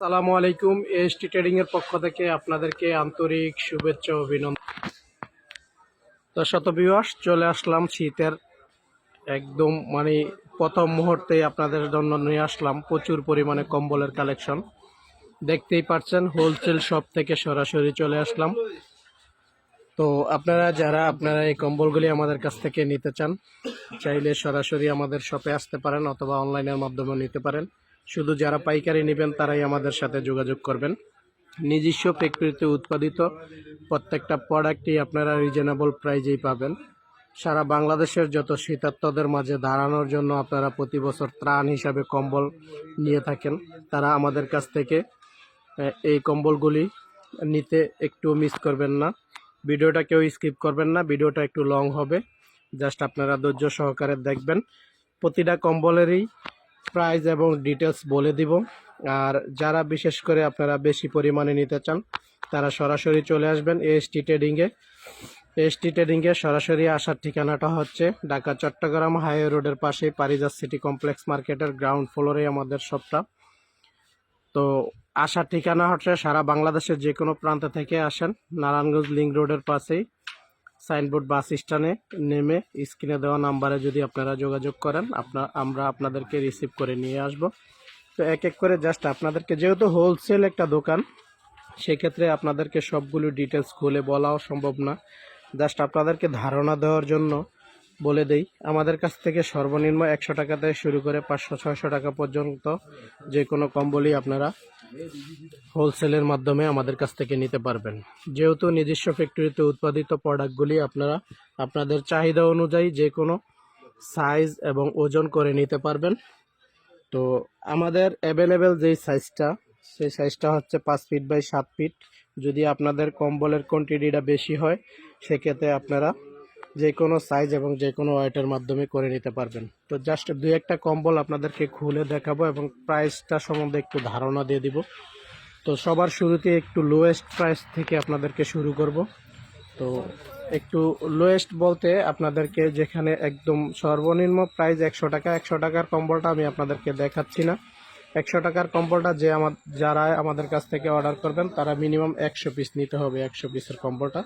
সালামু আলাইকুম, ST trading এর পক্ষ থেকে আপনাদেরকে আন্তরিক শুভেচ্ছা অভিনন্দন। তো শত বিবাস চলে আসলাম শীতের একদম মানে প্রথম মুহূর্তে আপনাদের জন্য নিয়ে আসলাম প্রচুর পরিমাণে কম্বলের কালেকশন। দেখতেই পাচ্ছেন হোলসেল শপ থেকে সরাসরি চলে আসলাম। তো আপনারা যারা আপনারা এই কম্বলগুলি আমাদের কাছ থেকে নিতে চান, চাইলে সরাসরি আমাদের শপে আসতে পারেন অথবা অনলাইনের মাধ্যমে নিতে পারেন। শুধু যারা পাইকারি নেবেন তারাই আমাদের সাথে যোগাযোগ করবেন। নিজস্ব ফ্যাক্টরিতে উৎপাদিত প্রত্যেকটা প্রোডাক্টই আপনারা রিজনেবল প্রাইজেই পাবেন। সারা বাংলাদেশের যত শীতার্তদের মাঝে দাঁড়ানোর জন্য আপনারা প্রতি বছর ত্রাণ হিসাবে কম্বল নিয়ে থাকেন, তারা আমাদের কাছ থেকে এই কম্বলগুলি নিতে একটু মিস করবেন না। ভিডিওটা কেউ স্কিপ করবেন না, ভিডিওটা একটু লং হবে। জাস্ট আপনারা ধৈর্য সহকারে দেখবেন। প্রতিটা কম্বলেরই প্রাইস এবং ডিটেলস বলে দিব। আর যারা বিশেষ করে আপনারা বেশি পরিমাণে নিতে চান, তারা সরাসরি চলে আসবেন এএসটি ট্রেডিংয়ে এএসটি ট্রেডিংয়ে সরাসরি আসার ঠিকানাটা হচ্ছে ঢাকা, চট্টগ্রাম হাইওয়ে রোডের পাশেই পারিজাত সিটি কমপ্লেক্স মার্কেটের গ্রাউন্ড ফ্লোরে আমাদের শপটা। তো আসার ঠিকানা হচ্ছে সারা বাংলাদেশের যে কোনো প্রান্ত থেকে আসেন, নারায়ণগঞ্জ লিঙ্ক রোডের পাশেই। সাইনবোর্ড বাস স্ট্যান্ডে নেমে স্ক্রিনে দেওয়া নাম্বারে যদি আপনারা যোগাযোগ করেন আপনার আমরা আপনাদেরকে রিসিভ করে নিয়ে আসব। তো এক এক করে জাস্ট আপনাদেরকে যেহেতু হোলসেল একটা দোকান, সেক্ষেত্রে আপনাদেরকে সবগুলো ডিটেলস খুলে বলাও সম্ভব না। জাস্ট আপনাদেরকে ধারণা দেওয়ার জন্য বলে দেই, আমাদের কাছ থেকে সর্বনিম্ন একশো টাকা থেকে শুরু করে পাঁচশো, ছয়শো টাকা পর্যন্ত যে কোনো কম্বলই আপনারা হোলসেলের মাধ্যমে আমাদের কাছ থেকে নিতে পারবেন। যেহেতু নিজস্ব ফ্যাক্টরিতে উৎপাদিত প্রোডাক্টগুলি আপনারা আপনাদের চাহিদা অনুযায়ী যে কোনো সাইজ এবং ওজন করে নিতে পারবেন। তো আমাদের অ্যাভেলেবেল যেই সাইজটা সেই সাইজটা হচ্ছে পাঁচ ফিট বাই সাত ফিট যদি আপনাদের কম্বলের কোয়ান্টিটিটা বেশি হয়, সেক্ষেত্রে আপনারা যে কোনো সাইজ এবং যে কোনো ওয়েটের মাধ্যমে করে নিতে পারবেন। তো জাস্ট দুই একটা কম্বল আপনাদেরকে খুলে দেখাবো এবং প্রাইসটা সম্বন্ধে একটু ধারণা দিয়ে দিব। তো সবার শুরুতে একটু লোয়েস্ট প্রাইস থেকে আপনাদেরকে শুরু করব। তো একটু লোয়েস্ট বলতে আপনাদেরকে যেখানে একদম সর্বনিম্ন প্রাইস একশো টাকা, একশো টাকার কম্বলটা আমি আপনাদেরকে দেখাচ্ছি না। একশো টাকার কম্বলটা যে আমার, যারা আমাদের কাছ থেকে অর্ডার করবেন, তারা মিনিমাম একশো পিস নিতে হবে, একশো পিসের কম্বলটা।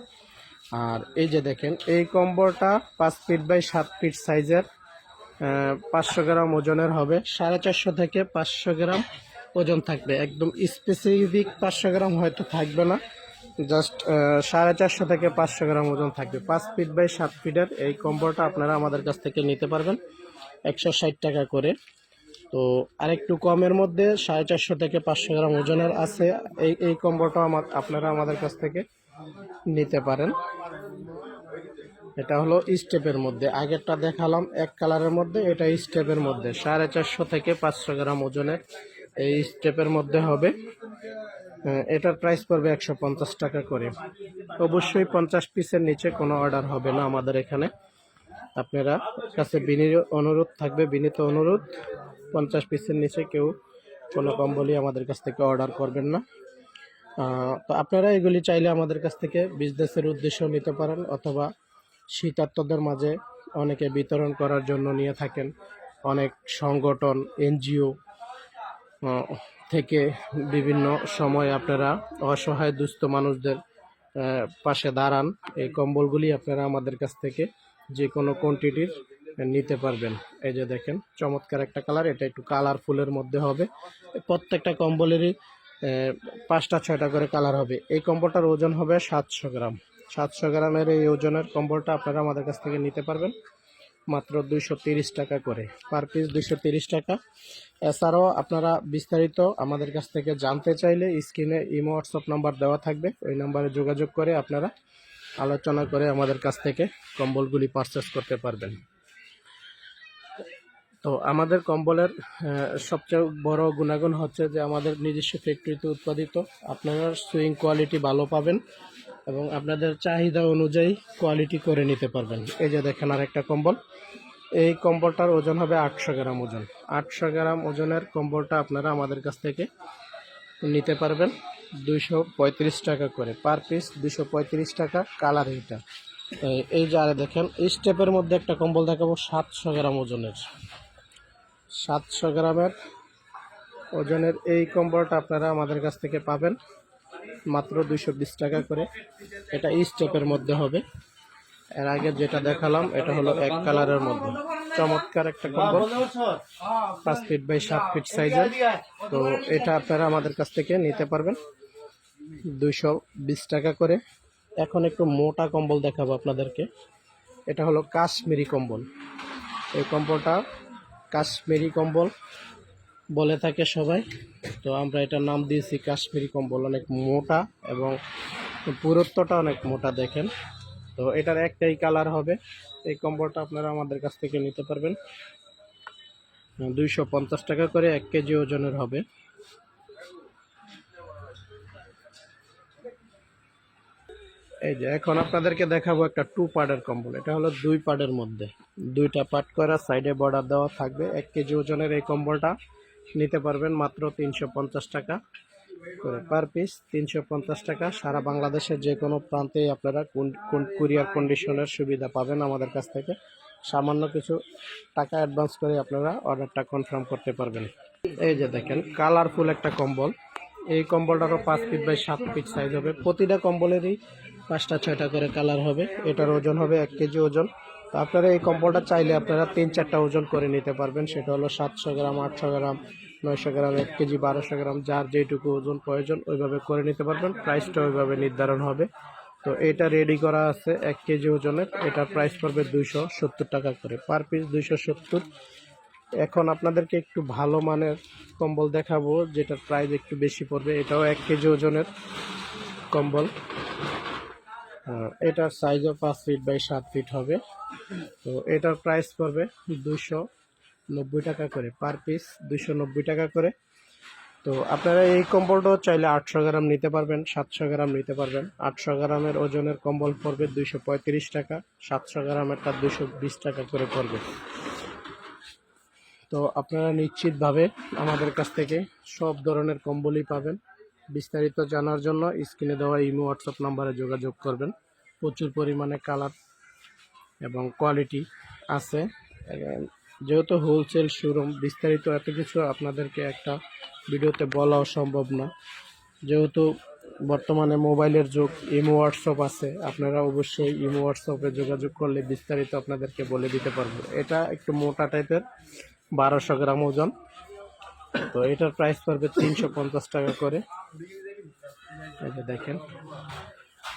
আর এই যে দেখেন, এই কম্বলটা পাঁচ ফিট বাই সাত ফিট সাইজের পাঁচশো গ্রাম ওজনের হবে। সাড়ে চারশো থেকে পাঁচশো গ্রাম ওজন থাকবে। একদম স্পেসিফিক পাঁচশো গ্রাম হয়তো থাকবে না জাস্ট সাড়ে চারশো থেকে পাঁচশো গ্রাম ওজন থাকবে। পাঁচ ফিট বাই সাত ফিটের এই কম্বলটা আপনারা আমাদের কাছ থেকে নিতে পারবেন একশো ষাট টাকা করে। তো আরেকটু কমের মধ্যে সাড়ে চারশো থেকে পাঁচশো গ্রাম ওজনের আছে। এই এই কম্বলটা আমার আপনারা আমাদের কাছ থেকে নিতে পারেন। এটা হলো স্টেপের মধ্যে। আগেরটা দেখালাম এক কালারের মধ্যে, এটা স্টেপের মধ্যে। সাড়ে চারশো থেকে পাঁচশো গ্রাম ওজনের এই স্টেপের মধ্যে হবে। এটার প্রাইস পড়বে একশো পঞ্চাশ টাকা করে। অবশ্যই পঞ্চাশ পিসের নিচে কোনো অর্ডার হবে না আমাদের এখানে। আপনারা কাছে বিনীত অনুরোধ থাকবে, বিনীত অনুরোধ, পঞ্চাশ পিসের নিচে কেউ কোনো কম্বলই আমাদের কাছ থেকে অর্ডার করবেন না। তো আপনারা এগুলি চাইলে আমাদের কাছ থেকে বিজনেসের উদ্দেশ্য নিতে পারেন অথবা শীতার্তদের মাঝে অনেকে বিতরণ করার জন্য নিয়ে থাকেন। অনেক সংগঠন, এনজিও থেকে বিভিন্ন সময় আপনারা অসহায় দুস্থ মানুষদের পাশে দাঁড়ান। এই কম্বলগুলি আপনারা আমাদের কাছ থেকে যে কোনো কোয়ান্টিটির নিতে পারবেন। এই যে দেখেন, চমৎকার একটা কালার এটা একটু কালারফুলের মধ্যে হবে। প্রত্যেকটা কম্বলেরই পাঁচটা, ছয়টা করে কালার হবে। এই কম্বলটার ওজন হবে সাতশো গ্রাম। সাতশো গ্রামের এই ওজনের কম্বলটা আপনারা আমাদের কাছ থেকে নিতে পারবেন। মাত্র দুইশো টাকা করে। পার পিস দুইশো টাকা। এছাড়াও আপনারা বিস্তারিত আমাদের কাছ থেকে জানতে চাইলে স্ক্রিনে ইমো, হোয়াটসঅ্যাপ নাম্বার দেওয়া থাকবে। ওই নাম্বারে যোগাযোগ করে আপনারা আলোচনা করে আমাদের কাছ থেকে কম্বলগুলি পারচেস করতে পারবেন। তো আমাদের কম্বলের সবচেয়ে বড় গুণাগুণ হচ্ছে যে আমাদের নিজস্ব ফ্যাক্টরিতে উৎপাদিত। আপনারা সুইং কোয়ালিটি ভালো পাবেন এবং আপনাদের চাহিদা অনুযায়ী কোয়ালিটি করে নিতে পারবেন। এই যে দেখেন আর একটা কম্বল। এই কম্বলটার ওজন হবে আটশো গ্রাম ওজন। আটশো গ্রাম ওজনের কম্বলটা আপনারা আমাদের কাছ থেকে নিতে পারবেন দুইশো পঁয়ত্রিশ টাকা করে। পার পিস দুশো পঁয়ত্রিশ টাকা কালার এইটা এই- যে আরে দেখেন স্টেপের মধ্যে একটা কম্বল দেখাবো, সাতশো গ্রাম ওজনের। সাতশো গ্রামের ওজনের এই কম্বলটা আপনারা আমাদের কাছ থেকে পাবেন। মাত্র বিশ টাকা করে। এটা স্টেপের মধ্যে হবে। এর আগে যেটা দেখালাম, এটা হলো এক কালারের মধ্যে। চমৎকার একটা কম্বল। পাঁচ ফিট বাই সাত ফিট সাইজের। তো এটা আপনারা আমাদের কাছ থেকে নিতে পারবেন। বিশ টাকা করে। এখন একটু মোটা কম্বল দেখাবো আপনাদেরকে। এটা হলো কাশ্মীরি কম্বল। এই কম্বলটা কাশ্মীরি কম্বল বলে থাকে সবাই। তো আমরা এটার নাম দিয়েছি কাশ্মীরি কম্বল, অনেক মোটা এবং পুরুত্বটা অনেক মোটা দেখেন। তো এটার একটাই কালার হবে। এই কম্বলটা আপনারা আমাদের কাছ থেকে নিতে পারবেন। দুইশো পঞ্চাশ টাকা করে এক কেজি ওজনের হবে। এই যে, এখন আপনাদেরকে দেখাবো একটা টু পার্টের কম্বল এটা হলো দুই পার্টের মধ্যে। দুইটা পার্ট করা সাইডে বর্ডার দেওয়া থাকবে। এক কেজি ওজনের এই কম্বলটা নিতে পারবেন মাত্র তিনশো পঞ্চাশ টাকা করে পার পিস তিনশো পঞ্চাশ টাকা। সারা বাংলাদেশের যে কোনো প্রান্তেই আপনারা কোন কুরিয়ার কন্ডিশনের সুবিধা পাবেন আমাদের কাছ থেকে। সামান্য কিছু টাকা অ্যাডভান্স করে আপনারা অর্ডারটা কনফার্ম করতে পারবেন। এই যে দেখেন কালারফুল একটা কম্বল এই কম্বলটারও পাঁচ ফিট বাই সাত ফিট সাইজ হবে। প্রতিটা কম্বলেরই পাঁচটা, ছয়টা করে কালার হবে। এটার ওজন হবে এক কেজি ওজন। তো আপনারা এই কম্বলটা চাইলে আপনারা তিন, চারটা ওজন করে নিতে পারবেন। সেটা হলো সাতশো গ্রাম, আটশো গ্রাম, নয়শো গ্রাম, এক কেজি, বারোশো গ্রাম, যার যেটুকু ওজন প্রয়োজন ওইভাবে করে নিতে পারবেন। প্রাইসটা ওইভাবে নির্ধারণ হবে। তো এটা রেডি করা আছে এক কেজি ওজনের। এটার প্রাইস পড়বে দুইশো সত্তর টাকা করে। পার পিস দুইশো সত্তর। এখন আপনাদেরকে একটু ভালো মানের কম্বল দেখাবো, যেটার প্রাইস একটু বেশি পড়বে। এটাও এক কেজি ওজনের কম্বল। এটার সাইজও পাঁচ ফিট বাই সাত ফিট হবে। তো এটার প্রাইস পড়বে দুশো নব্বই টাকা করে পার পিস দুশো নব্বই টাকা করে। তো আপনারা এই কম্বলটাও চাইলে আটশো গ্রাম নিতে পারবেন, সাতশো গ্রাম নিতে পারবেন। আটশো গ্রামের ওজনের কম্বল পড়বে দুইশো পঁয়ত্রিশ টাকা, সাতশো গ্রামেরটা দুশো বিশ টাকা করে পড়বে। তো আপনারা নিশ্চিতভাবে আমাদের কাছ থেকে সব ধরনের কম্বলই পাবেন। বিস্তারিত জানার জন্য স্ক্রিনে দেওয়া ইমো, হোয়াটসঅ্যাপ নাম্বারে যোগাযোগ করবেন। প্রচুর পরিমাণে কালার এবং কোয়ালিটি আছে। যেহেতু হোলসেল শোরুম, বিস্তারিত এত কিছু আপনাদেরকে একটা ভিডিওতে বলাও সম্ভব না। যেহেতু বর্তমানে মোবাইলের যুগ, ইমো, হোয়াটসঅ্যাপ আছে, আপনারা অবশ্যই ইমো, হোয়াটসঅ্যাপে যোগাযোগ করলে বিস্তারিত আপনাদেরকে বলে দিতে পারব। এটা একটু মোটা টাইপের, বারোশো গ্রাম ওজন। তো এটার প্রাইস পড়বে তিনশো পঞ্চাশ টাকা করে। দেখেন।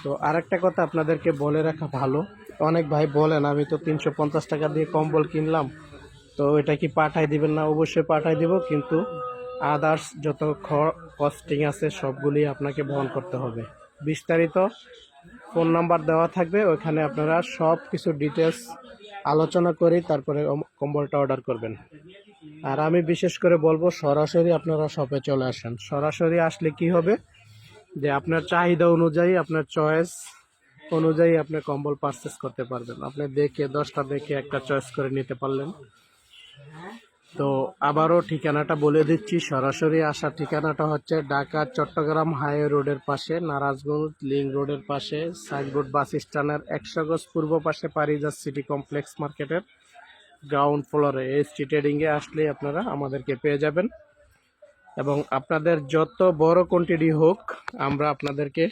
তো আরেকটা কথা আপনাদেরকে বলে রাখা ভালো। অনেক ভাই বলেন, আমি তো তিনশো পঞ্চাশ টাকা দিয়ে কম্বল কিনলাম। তো এটা কি পাঠাই দিবেন না? অবশ্যই পাঠাই দিব, কিন্তু আদার্স যত কস্টিং আছে, সবগুলি আপনাকে বহন করতে হবে। বিস্তারিত ফোন নাম্বার দেওয়া থাকবে ওইখানে আপনারা সব কিছু ডিটেলস আলোচনা করেই তারপরে কম্বলটা অর্ডার করবেন। আর আমি বিশেষ করে বলব, সরাসরি আপনারা শপে চলে আসেন। সরাসরি আসলে কি হবে? যে আপনার চাহিদা অনুযায়ী, আপনার চয়েস অনুযায়ী আপনি কম্বল পারচেস করতে পারবেন। আপনি দেখে, দশটা দেখে একটা চয়েস করে নিতে পারলেন। তো আবারও ঠিকানাটা বলে দিচ্ছি। সরাসরি আসার ঠিকানাটা হচ্ছে ঢাকা, চট্টগ্রাম হাইওয়ে রোডের পাশে, নারাজগঞ্জ লিঙ্ক রোডের পাশে, সাইনবোর্ড বাস স্ট্যান্ডের একশো গজ পূর্ব পাশে পারিজাত সিটি কমপ্লেক্স মার্কেটের গ্রাউন্ড ফ্লোরে। এসটি ট্রেডিংয়ে আসলে আপনারা আমাদেরকে পেয়ে যাবেন। এবং আপনাদের যত বড় কোয়ান্টিটি হোক, আমরা আপনাদেরকে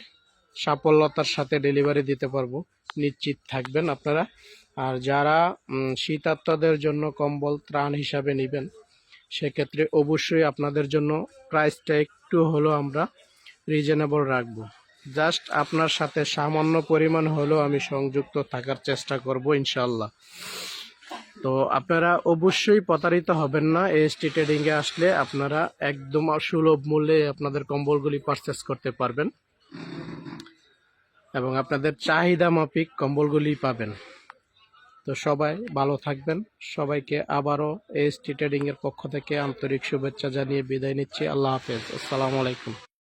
সাফল্যতার সাথে ডেলিভারি দিতে পারব। নিশ্চিত থাকবেন আপনারা। আর যারা উম, শীতার্তদের জন্য কম্বল ত্রাণ হিসাবে নেবেন সেক্ষেত্রে অবশ্যই আপনাদের জন্য প্রাইসটা একটু হলেও আমরা রিজনেবল রাখব। জাস্ট আপনার সাথে সামান্য পরিমাণ হলেও আমি সংযুক্ত থাকার চেষ্টা করব ইনশাল্লাহ তো আপনারা অবশ্যই প্রতারিত হবেন না এএসটি ট্রেডিংয়ে আসলে আপনারা একদম সুলভ মূল্যে আপনাদের কম্বলগুলি পারচেস করতে পারবেন এবং আপনাদের চাহিদা মাফিক কম্বলগুলি পাবেন। তো সবাই ভালো থাকবেন। সবাইকে আবারও এএসটি ট্রেডিংয়ের পক্ষ থেকে আন্তরিক শুভেচ্ছা জানিয়ে বিদায় নিচ্ছি। আল্লাহ হাফেজ। আসসালামু আলাইকুম।